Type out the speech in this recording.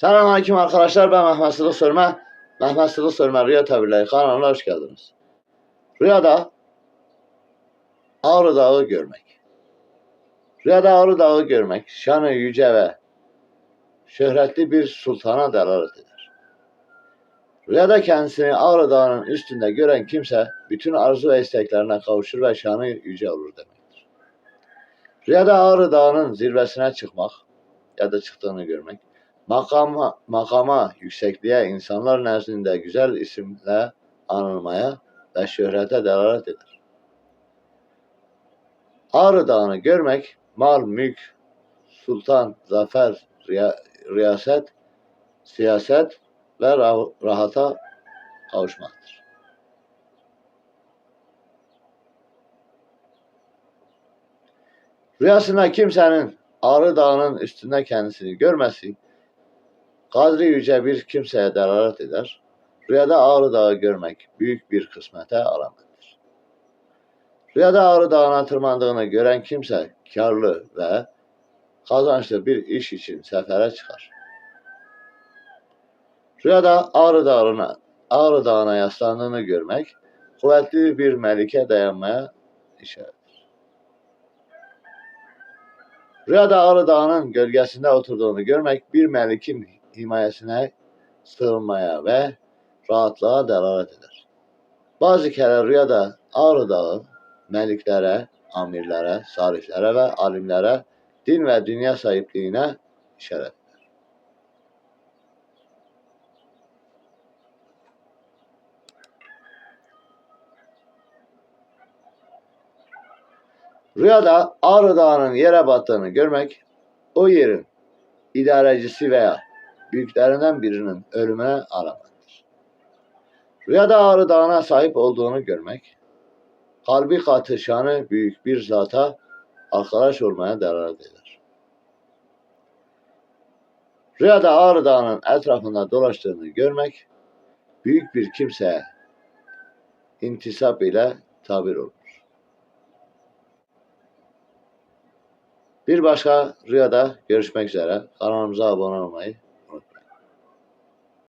Selamünaleyküm arkadaşlar. Ben Mehmet Sıdık Sörme. Mehmet Sıdık Sörme Rüya Tabirleri kanalına hoş geldiniz. Rüyada Ağrı Dağı görmek. Rüyada Ağrı Dağı görmek şanı yüce ve şöhretli bir sultana delalet eder. Rüyada kendisini Ağrı Dağı'nın üstünde gören kimse bütün arzu ve isteklerine kavuşur ve şanı yüce olur demektir. Rüyada Ağrı Dağı'nın zirvesine çıkmak ya da çıktığını görmek makama, makama, yüksekliğe, insanlar nezdinde güzel isimle anılmaya ve şöhrete delalet eder. Ağrı Dağı'nı görmek, mal, mülk, sultan, zafer, riya, riyaset, siyaset ve rah- rahata kavuşmaktır. Rüyasında kimsenin Ağrı Dağı'nın üstünde kendisini görmesi, Kadri yüce bir kimseye delalet eder. Rüyada Ağrı Dağı görmek büyük bir kısmete alamettir. Rüyada Ağrı Dağı'na tırmandığını gören kimse karlı ve kazançlı bir iş için sefere çıkar. Rüyada Ağrı Dağı'na, Ağrı Dağı'na yaslandığını görmek kuvvetli bir melike dayanmaya işarettir. Rüyada Ağrı Dağı'nın gölgesinde oturduğunu görmek bir melikin himayesine sığınmaya ve rahatlığa delalet eder. Bazı kere rüyada Ağrı Dağı meliklere, amirlere, saliflere ve alimlere din ve dünya sahipliğine işaret eder. Rüyada Ağrı Dağı'nın yere battığını görmek, o yerin idarecisi veya büyüklerinden birinin ölümüne alamettir. Rüyada Ağrı Dağı'na sahip olduğunu görmek, kalbi katı şanı büyük bir zata arkadaş olmaya delalet eder. Rüyada Ağrı Dağı'nın etrafında dolaştığını görmek, büyük bir kimseye intisap ile tabir olur. Bir başka rüyada görüşmek üzere. Kanalımıza abone olmayı,